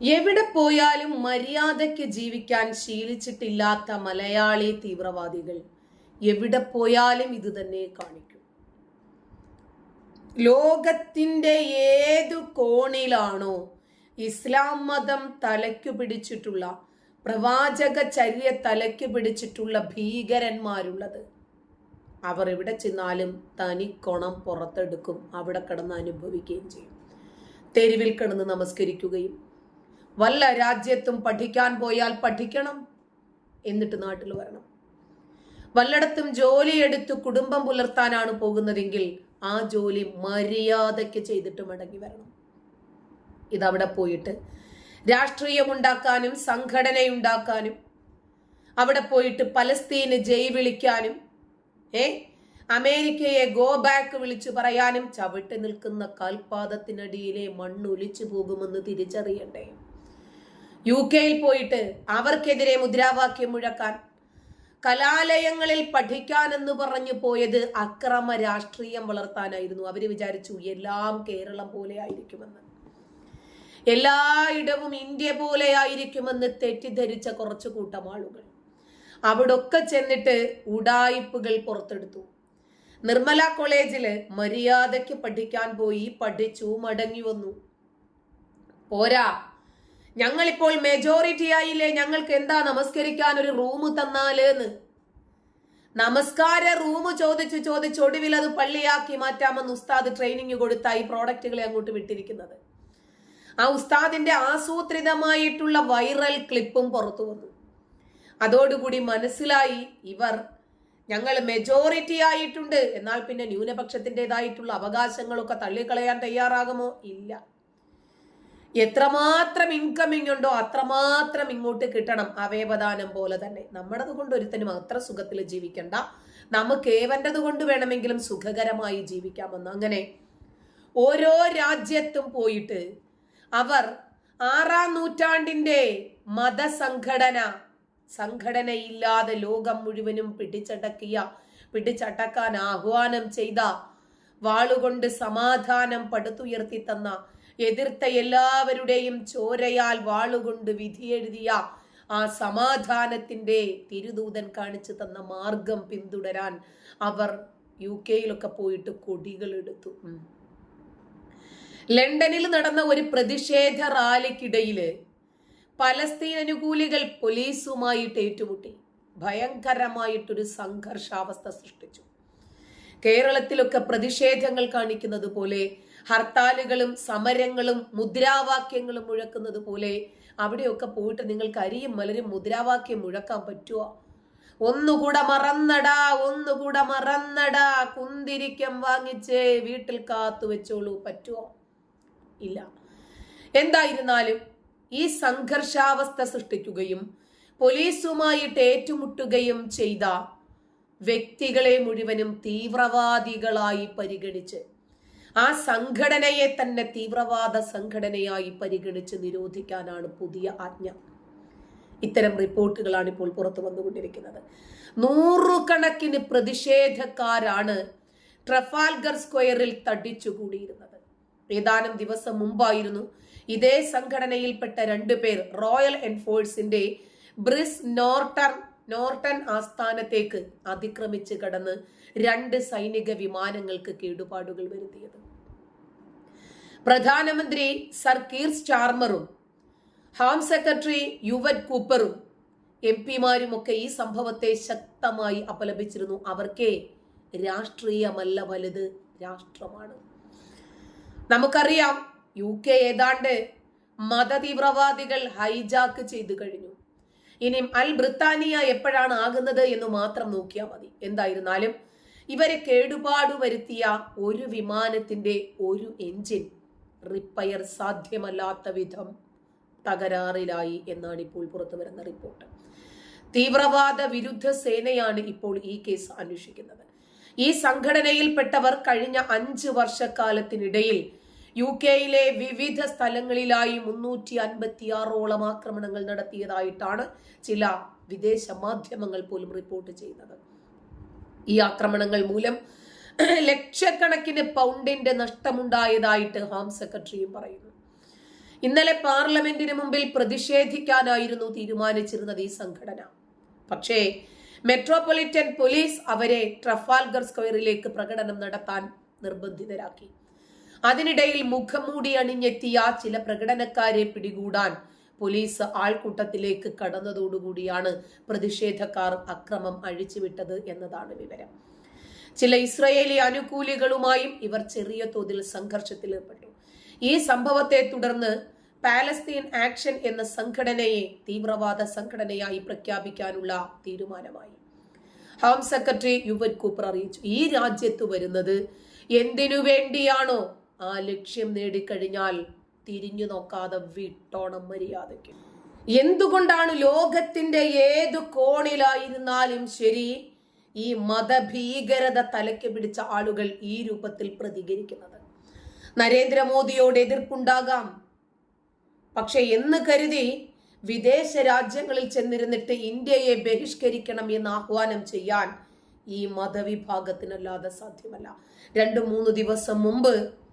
എവിടെ പോയാലും മര്യാദയ്ക്ക് ജീവിക്കാൻ ശീലിച്ചിട്ടില്ലാത്ത മലയാളി തീവ്രവാദികൾ എവിടെ പോയാലും ഇത് തന്നെ കാണിക്കും. ലോകത്തിന്റെ ഏതു കോണിലാണോ ഇസ്ലാം മതം തലയ്ക്കു പിടിച്ചിട്ടുള്ള പ്രവാചക ചര്യ തലയ്ക്ക് പിടിച്ചിട്ടുള്ള ഭീകരന്മാരുള്ളത്. അവർ എവിടെ ചെന്നാലും തനിക്കൊണം പുറത്തെടുക്കും അവിടെ കിടന്ന് അനുഭവിക്കുകയും ചെയ്യും. തെരുവിൽ കിടന്ന് നമസ്കരിക്കുകയും വല്ല രാജ്യത്തും പഠിക്കാൻ പോയാൽ പഠിക്കണം എന്നിട്ട് നാട്ടിൽ വരണം. വല്ലയിടത്തും ജോലിയെടുത്ത് കുടുംബം പുലർത്താനാണ് പോകുന്നതെങ്കിൽ ആ ജോലി മര്യാദയ്ക്ക് ചെയ്തിട്ട് മടങ്ങി വരണം. ഇതവിടെ പോയിട്ട് രാഷ്ട്രീയമുണ്ടാക്കാനും സംഘടനയുണ്ടാക്കാനും അവിടെ പോയിട്ട് പലസ്തീന് ജയ് വിളിക്കാനും ഏ അമേരിക്കയെ ഗോ ബാക്ക് വിളിച്ചു പറയാനും ചവിട്ടി നിൽക്കുന്ന കാൽപാദത്തിനടിയിലെ മണ്ണൊലിച്ചു പോകുമെന്ന് തിരിച്ചറിയണ്ടേ? യു കെയിൽ പോയിട്ട് അവർക്കെതിരെ മുദ്രാവാക്യം മുഴക്കാൻ കലാലയങ്ങളിൽ പഠിക്കാനെന്ന് പറഞ്ഞു പോയത് അക്രമ രാഷ്ട്രീയം വളർത്താനായിരുന്നു. അവർ വിചാരിച്ചു എല്ലാം കേരളം പോലെ ആയിരിക്കുമെന്ന്. എല്ലായിടവും ഇന്ത്യ പോലെ ആയിരിക്കുമെന്ന് തെറ്റിദ്ധരിച്ച കുറച്ചു കൂട്ടം ആളുകൾ അവിടൊക്കെ ചെന്നിട്ട് ഉടായിപ്പുകൾ പുറത്തെടുത്തു. നിർമ്മല കോളേജിൽ മര്യാദയ്ക്ക് പഠിക്കാൻ പോയി പഠിച്ചു മടങ്ങി വന്നു. പോരാ ഞങ്ങളിപ്പോൾ മെജോറിറ്റി ആയില്ലേ ഞങ്ങൾക്ക് എന്താ നമസ്കരിക്കാൻ ഒരു റൂം തന്നാൽ നമസ്കാര റൂം ചോദിച്ചു ചോദിച്ച് ഒടുവിൽ അത് പള്ളിയാക്കി മാറ്റാമെന്ന് ഉസ്താദ് ട്രെയിനിങ് കൊടുത്ത ഈ പ്രോഡക്റ്റുകളെ അങ്ങോട്ട് വിട്ടിരിക്കുന്നത്. ആ ഉസ്താദിന്റെ ആസൂത്രിതമായിട്ടുള്ള വൈറൽ ക്ലിപ്പും പുറത്തു വന്നു. അതോടുകൂടി മനസ്സിലായി ഇവർ ഞങ്ങൾ മെജോറിറ്റി ആയിട്ടുണ്ട് എന്നാൽ പിന്നെ ന്യൂനപക്ഷത്തിന്റെതായിട്ടുള്ള അവകാശങ്ങളൊക്കെ തള്ളിക്കളയാൻ തയ്യാറാകുമോ? ഇല്ല. എത്രമാത്രം ഇൻകമിങ് ഉണ്ടോ അത്രമാത്രം ഇങ്ങോട്ട് കിട്ടണം അവയവദാനം പോലെ തന്നെ. നമ്മുടേത് കൊണ്ട് ഒരുത്തനും അത്ര സുഖത്തിൽ ജീവിക്കണ്ട. നമുക്ക് ഏവന്റെത് കൊണ്ട് വേണമെങ്കിലും സുഖകരമായി ജീവിക്കാമെന്ന്. അങ്ങനെ ഓരോ രാജ്യത്തും പോയിട്ട് അവർ ആറാം നൂറ്റാണ്ടിന്റെ മതസംഘടന സംഘടനയില്ലാതെ ലോകം മുഴുവനും പിടിച്ചടക്കിയ പിടിച്ചടക്കാൻ ആഹ്വാനം ചെയ്ത വാളുകൊണ്ട് സമാധാനം പടുത്തുയർത്തി തന്ന എതിർത്ത എല്ലാവരുടെയും ചോരയാൽ വാളുകൊണ്ട് വിധിയെഴുതിയ ആ സമാധാനത്തിന്റെ തിരുദൂതൻ കാണിച്ചു തന്ന മാർഗം പിന്തുടരാൻ അവർ യു കെയിലൊക്കെ പോയിട്ട് കൊടികൾ എടുത്തു. ലണ്ടനിൽ നടന്ന ഒരു പ്രതിഷേധ റാലിക്കിടയിൽ പലസ്തീൻ അനുകൂലികൾ പോലീസുമായിട്ട് ഏറ്റുമുട്ടി. ഭയങ്കരമായിട്ടൊരു സംഘർഷാവസ്ഥ സൃഷ്ടിച്ചു. കേരളത്തിലൊക്കെ പ്രതിഷേധങ്ങൾ കാണിക്കുന്നത് പോലെ ഹർത്താലുകളും സമരങ്ങളും മുദ്രാവാക്യങ്ങളും മുഴക്കുന്നത് പോലെ അവിടെയൊക്കെ പോയിട്ട് നിങ്ങൾക്ക് അരിയും മലരും മുദ്രാവാക്യം മുഴക്കാൻ പറ്റുമോ ഒന്നുകൂടെ മറന്നടാ ഒന്നുകൂടെ മറന്നടാ. കുന്തിരിക്കം വാങ്ങിച്ച് വീട്ടിൽ കാത്തു വെച്ചോളൂ. പറ്റുമോ ഇല്ല. എന്തായിരുന്നാലും ഈ സംഘർഷാവസ്ഥ സൃഷ്ടിക്കുകയും പോലീസുമായിട്ട് ഏറ്റുമുട്ടുകയും ചെയ്ത വ്യക്തികളെ മുഴുവനും തീവ്രവാദികളായി പരിഗണിച്ച് ആ സംഘടനയെ തന്നെ തീവ്രവാദ സംഘടനയായി പരിഗണിച്ച് നിരോധിക്കാനാണ് പുതിയ ആജ്ഞ. ഇത്തരം റിപ്പോർട്ടുകളാണ് ഇപ്പോൾ പുറത്തു വന്നുകൊണ്ടിരിക്കുന്നത്. നൂറുകണക്കിന് പ്രതിഷേധക്കാരാണ് ട്രഫാൽഗർ സ്ക്വയറിൽ തടിച്ചുകൂടിയിരുന്നത് ഏതാനും ദിവസം മുമ്പായിരുന്നു ഇതേ സംഘടനയിൽപ്പെട്ട രണ്ടുപേർ റോയൽ എൻഫോഴ്സിന്റെ ബ്രിസ് നോർട്ടൺ നോർട്ടൺ ആസ്ഥാനത്തേക്ക് അതിക്രമിച്ച് കടന്ന് രണ്ട് സൈനിക വിമാനങ്ങൾക്ക് കേടുപാടുകൾ വരുത്തിയത്. പ്രധാനമന്ത്രി സർ കീർ സ്റ്റാർമറും ഹോം സെക്രട്ടറി യുവറ്റ് കൂപ്പറും എം പിമാരുമൊക്കെ ഈ സംഭവത്തെ ശക്തമായി അപലപിച്ചിരുന്നു. അവർക്കേ രാഷ്ട്രീയമല്ല വലുത് രാഷ്ട്രമാണ്. നമുക്കറിയാം യു കെ ഏതാണ്ട് മതതീവ്രവാദികൾ ഹൈജാക്ക് ചെയ്തു കഴിഞ്ഞു. ഇനിയും അൽ ബ്രിത്താനിയ എപ്പോഴാണ് ആകുന്നത് എന്ന് മാത്രം നോക്കിയാൽ മതി. എന്തായിരുന്നാലും ഇവരെ കേടുപാട് വരുത്തിയ ഒരു വിമാനത്തിന്റെ ഒരു എഞ്ചിൻ റിപ്പയർ സാധ്യമല്ലാത്ത വിധം തകരാറിലായി എന്നാണ് ഇപ്പോൾ പുറത്തു വരുന്ന റിപ്പോർട്ട്. തീവ്രവാദ വിരുദ്ധ സേനയാണ് ഇപ്പോൾ ഈ കേസ് അന്വേഷിക്കുന്നത്. ഈ സംഘടനയിൽപ്പെട്ടവർ കഴിഞ്ഞ അഞ്ച് വർഷക്കാലത്തിനിടയിൽ യു കെയിലെ വിവിധ സ്ഥലങ്ങളിലായി മുന്നൂറ്റി അൻപത്തി ആറോളം ആക്രമണങ്ങൾ നടത്തിയതായിട്ടാണ് ചില വിദേശ മാധ്യമങ്ങൾ പോലും റിപ്പോർട്ട് ചെയ്യുന്നത്. ഈ ആക്രമണങ്ങൾ മൂലം ലക്ഷക്കണക്കിന് പൗണ്ടിന്റെ നഷ്ടമുണ്ടായതായിട്ട് ഹോം സെക്രട്ടറിയും പറയുന്നു. ഇന്നലെ പാർലമെന്റിന് മുമ്പിൽ പ്രതിഷേധിക്കാനായിരുന്നു തീരുമാനിച്ചിരുന്നത് ഈ സംഘടന. പക്ഷേ മെട്രോപൊളിറ്റൻ പോലീസ് അവരെ ട്രഫാൽഗർ സ്ക്വയറിലേക്ക് പ്രകടനം നടത്താൻ നിർബന്ധിതരാക്കി. അതിനിടയിൽ മുഖംമൂടി അണിഞ്ഞെത്തിയ ചില പ്രകടനക്കാരെ പിടികൂടാൻ പോലീസ് ആൾക്കൂട്ടത്തിലേക്ക് കടന്നതോടുകൂടിയാണ് പ്രതിഷേധക്കാർ അക്രമം അഴിച്ചുവിട്ടത് എന്നതാണ് വിവരം. ചില ഇസ്രയേലി അനുകൂലികളുമായും ഇവർ ചെറിയ തോതിൽ സംഘർഷത്തിൽ ഏർപ്പെട്ടു ഈ സംഭവത്തെ തുടർന്ന് പാലസ്തീൻ ആക്ഷൻ എന്ന സംഘടനയെ തീവ്രവാദ സംഘടനയായി പ്രഖ്യാപിക്കാനുള്ള തീരുമാനമായി. ഹോം സെക്രട്ടറി യുവൻ കൂപ്പർ അറിയിച്ചു ഈ രാജ്യത്ത് വരുന്നത് എന്തിനു വേണ്ടിയാണോ ആ ലക്ഷ്യം നേടിക്കഴിഞ്ഞാൽ തിരിഞ്ഞു നോക്കാതെ വിട്ടോണം മര്യാദയ്ക്ക്. എന്തുകൊണ്ടാണ് ലോകത്തിന്റെ ഏത് കോണിലായിരുന്നാലും ശരി ഈ മതഭീകരത തലയ്ക്ക് പിടിച്ച ആളുകൾ ഈ രൂപത്തിൽ പ്രതികരിക്കുന്നത്? നരേന്ദ്രമോദിയോട് എതിർപ്പുണ്ടാകാം. പക്ഷെ എന്ന് കരുതി വിദേശ രാജ്യങ്ങളിൽ ചെന്നിരുന്നിട്ട് ഇന്ത്യയെ ബഹിഷ്കരിക്കണം എന്ന് ആഹ്വാനം ചെയ്യാൻ ഈ മതവിഭാഗത്തിനല്ലാതെ സാധ്യമല്ല. രണ്ട് മൂന്ന് ദിവസം മുമ്പ്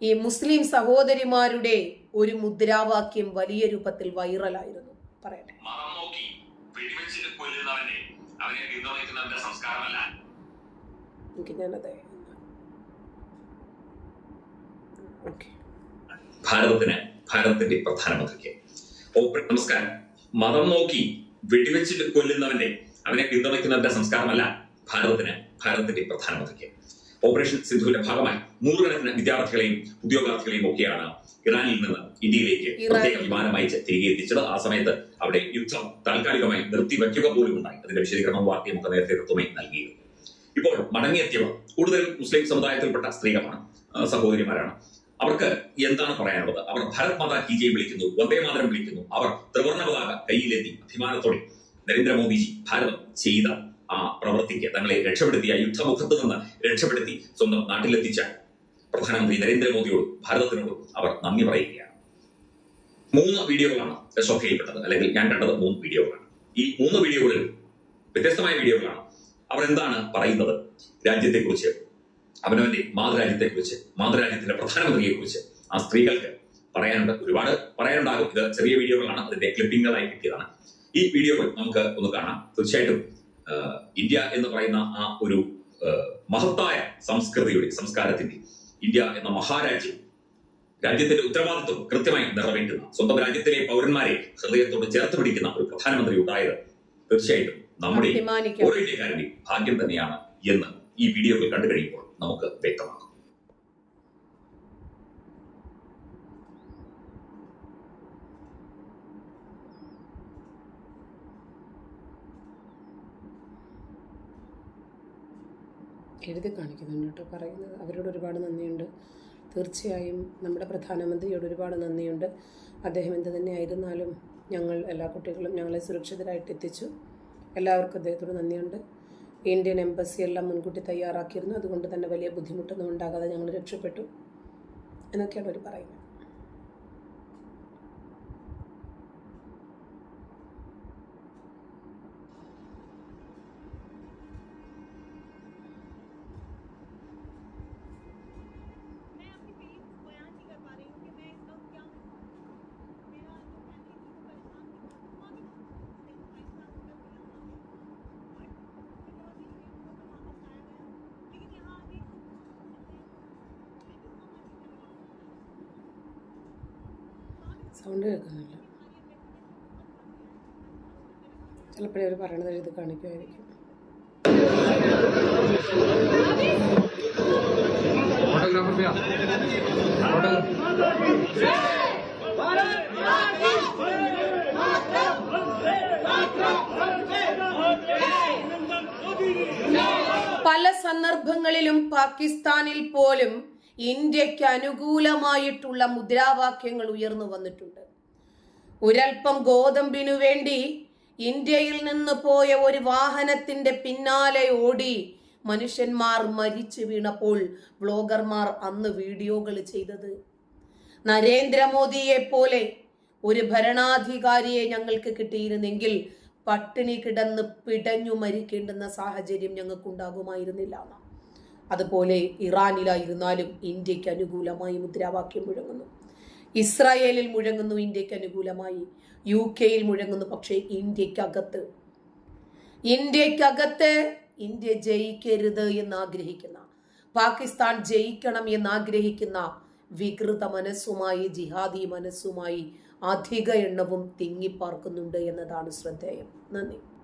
ഈ മുസ്ലിം സഹോദരിമാരുടെ ഒരു മുദ്രാവാക്യം വലിയ രൂപത്തിൽ വൈറലായിരുന്നു. പറയട്ടെ. മതം നോക്കി വെടിവെച്ച് കൊല്ലുന്നവനെ അവനെ പിന്തുണയ്ക്കുന്നവന്റെ സംസ്കാരമല്ല. എനിക്ക് ഞാനത് ഭാരതത്തിന് ഭാരതത്തിന്റെ പ്രധാനമന്ത്രിക്ക് നമസ്കാരം. മതം നോക്കി വെടിവെച്ച് കൊല്ലുന്നവന്റെ അവനെ പിന്തുണയ്ക്കുന്നവന്റെ സംസ്കാരമല്ല ഭാരതത്തിന് ഭാരതത്തിന്റെ പ്രധാനമന്ത്രിക്ക് ഓപ്പറേഷൻ സിന്ധുവിന്റെ ഭാഗമായി നൂറുകണക്കിന് വിദ്യാർത്ഥികളെയും ഉദ്യോഗാർത്ഥികളെയും ഒക്കെയാണ് ഇറാനിൽ നിന്ന് ഇന്ത്യയിലേക്ക് പ്രത്യേക വിമാനം അയച്ച് തിരികെ എത്തിച്ചത്. ആ സമയത്ത് അവിടെ യുദ്ധം താൽക്കാലികമായി നിർത്തിവെക്കുക പോലും ഉണ്ടായി. അതിന്റെ വിശദീകരണം വാർത്തയും ഒക്കെ നേരത്തെ കൃത്യമായി നൽകിയിരുന്നു. ഇപ്പോൾ മടങ്ങിയെത്തിയവർ കൂടുതൽ മുസ്ലിം സമുദായത്തിൽപ്പെട്ട സ്ത്രീകളാണ് സഹോദരിമാരാണ്. അവർക്ക് എന്താണ് പറയാനുള്ളത്? അവർ ഭാരത് മാതാ കി ജെ വിളിക്കുന്നു വന്ദേ മാതരം വിളിക്കുന്നു. അവർ ത്രിവർണ പതാക കയ്യിലെത്തി അഭിമാനത്തോടെ നരേന്ദ്രമോദിജി ഭാരതം ചെയ്ത ആ പ്രവൃത്തിക്ക് തങ്ങളെ രക്ഷപ്പെടുത്തിയ യുദ്ധമുഖത്ത് നിന്ന് രക്ഷപ്പെടുത്തി സ്വന്തം നാട്ടിലെത്തിച്ച പ്രധാനമന്ത്രി നരേന്ദ്രമോദിയോടും ഭാരതത്തിനോടും അവർ നന്ദി പറയുകയാണ്. മൂന്ന് വീഡിയോകളാണ് ശ്രദ്ധയിൽപ്പെട്ടത് അല്ലെങ്കിൽ ഞാൻ കണ്ടത് മൂന്ന് വീഡിയോകളാണ്. ഈ മൂന്ന് വീഡിയോകളിൽ വ്യത്യസ്തമായ വീഡിയോകളാണ് അവർ എന്താണ് പറയുന്നത്? രാജ്യത്തെക്കുറിച്ച് അവനവന്റെ മാതൃരാജ്യത്തെക്കുറിച്ച് മാതൃരാജ്യത്തിന്റെ പ്രധാനമന്ത്രിയെ കുറിച്ച് ആ സ്ത്രീകൾക്ക് പറയാനുണ്ട്. ഒരുപാട് പറയാനുണ്ടാകും. ഇത് ചെറിയ വീഡിയോകളാണ്. അതിന്റെ ക്ലിപ്പിങ്ങുകളായി കിട്ടിയതാണ്. ഈ വീഡിയോകൾ നമുക്ക് ഒന്ന് കാണാം. തീർച്ചയായിട്ടും ഇന്ത്യ എന്ന് പറയുന്ന ആ ഒരു മഹത്തായ സംസ്കൃതിയുടെ സംസ്കാരത്തിന്റെ ഇന്ത്യ എന്ന മഹാരാജ്യം രാജ്യത്തിന്റെ ഉത്തരവാദിത്വം കൃത്യമായി നിറവേറ്റുന്ന സ്വന്തം രാജ്യത്തിലെ പൗരന്മാരെ ഹൃദയത്തോട് ചേർത്ത് പിടിക്കുന്ന ഒരു പ്രധാനമന്ത്രി ഉണ്ടായത് തീർച്ചയായിട്ടും നമ്മുടെ ഓരോ ഇന്ത്യക്കാരുടെയും ഭാഗ്യം തന്നെയാണ് എന്ന് ഈ വീഡിയോകൾ കണ്ടു കഴിയുമ്പോൾ നമുക്ക് വ്യക്തമാകും എഴുതി കാണിക്കുന്നുണ്ട് കേട്ടോ. പറയുന്നത് അവരോട് ഒരുപാട് നന്ദിയുണ്ട്. തീർച്ചയായും നമ്മുടെ പ്രധാനമന്ത്രിയോട് ഒരുപാട് നന്ദിയുണ്ട്. അദ്ദേഹം എന്ത് തന്നെയായിരുന്നാലും ഞങ്ങൾ എല്ലാ കുട്ടികളും ഞങ്ങളെ സുരക്ഷിതരായിട്ട് എത്തിച്ചു. എല്ലാവർക്കും അദ്ദേഹത്തോട് നന്ദിയുണ്ട്. ഇന്ത്യൻ എംബസി എല്ലാം മുൻകൂട്ടി തയ്യാറാക്കിയിരുന്നു. അതുകൊണ്ട് തന്നെ വലിയ ബുദ്ധിമുട്ടൊന്നും ഉണ്ടാകാതെ ഞങ്ങൾ രക്ഷപ്പെട്ടു. എന്നൊക്കെയാണ് അവർ പറയുന്നത്. സൗണ്ട് കേൾക്കുന്നില്ല. ചിലപ്പോഴേ അവർ പറയണത് എഴുതി കാണിക്കുമായിരിക്കും. പല സന്ദർഭങ്ങളിലും പാകിസ്ഥാനിൽ പോലും ഇന്ത്യയ്ക്ക് അനുകൂലമായിട്ടുള്ള മുദ്രാവാക്യങ്ങൾ ഉയർന്നു വന്നിട്ടുണ്ട് ഒരൽപ്പം ഗോതമ്പിനു വേണ്ടി ഇന്ത്യയിൽ നിന്ന് പോയ ഒരു വാഹനത്തിന്റെ പിന്നാലെ ഓടി മനുഷ്യന്മാർ മരിച്ചു വീണപ്പോൾ വ്ളോഗർമാർ അന്ന് വീഡിയോകൾ ചെയ്തത് നരേന്ദ്രമോദിയെ പോലെ ഒരു ഭരണാധികാരിയെ ഞങ്ങൾക്ക് കിട്ടിയിരുന്നെങ്കിൽ പട്ടിണി കിടന്ന് പിടഞ്ഞു മരിക്കേണ്ടുന്ന സാഹചര്യം ഞങ്ങൾക്കുണ്ടാകുമായിരുന്നില്ല എന്നാ. അതുപോലെ ഇറാനിലായിരുന്നാലും ഇന്ത്യയ്ക്ക് അനുകൂലമായി മുദ്രാവാക്യം മുഴങ്ങുന്നു. ഇസ്രായേലിൽ മുഴങ്ങുന്നു ഇന്ത്യയ്ക്ക് അനുകൂലമായി. യു കെയിൽ മുഴങ്ങുന്നു പക്ഷേ ഇന്ത്യക്കകത്ത് ഇന്ത്യക്കകത്ത് ഇന്ത്യ ജയിക്കരുത് എന്ന് ആഗ്രഹിക്കുന്ന പാകിസ്ഥാൻ ജയിക്കണം എന്ന് ആഗ്രഹിക്കുന്ന വികൃത മനസ്സുമായി ജിഹാദി മനസ്സുമായി അധിക എണ്ണവും തിങ്ങിപ്പാർക്കുന്നുണ്ട് എന്നതാണ് ശ്രദ്ധേയം. നന്ദി.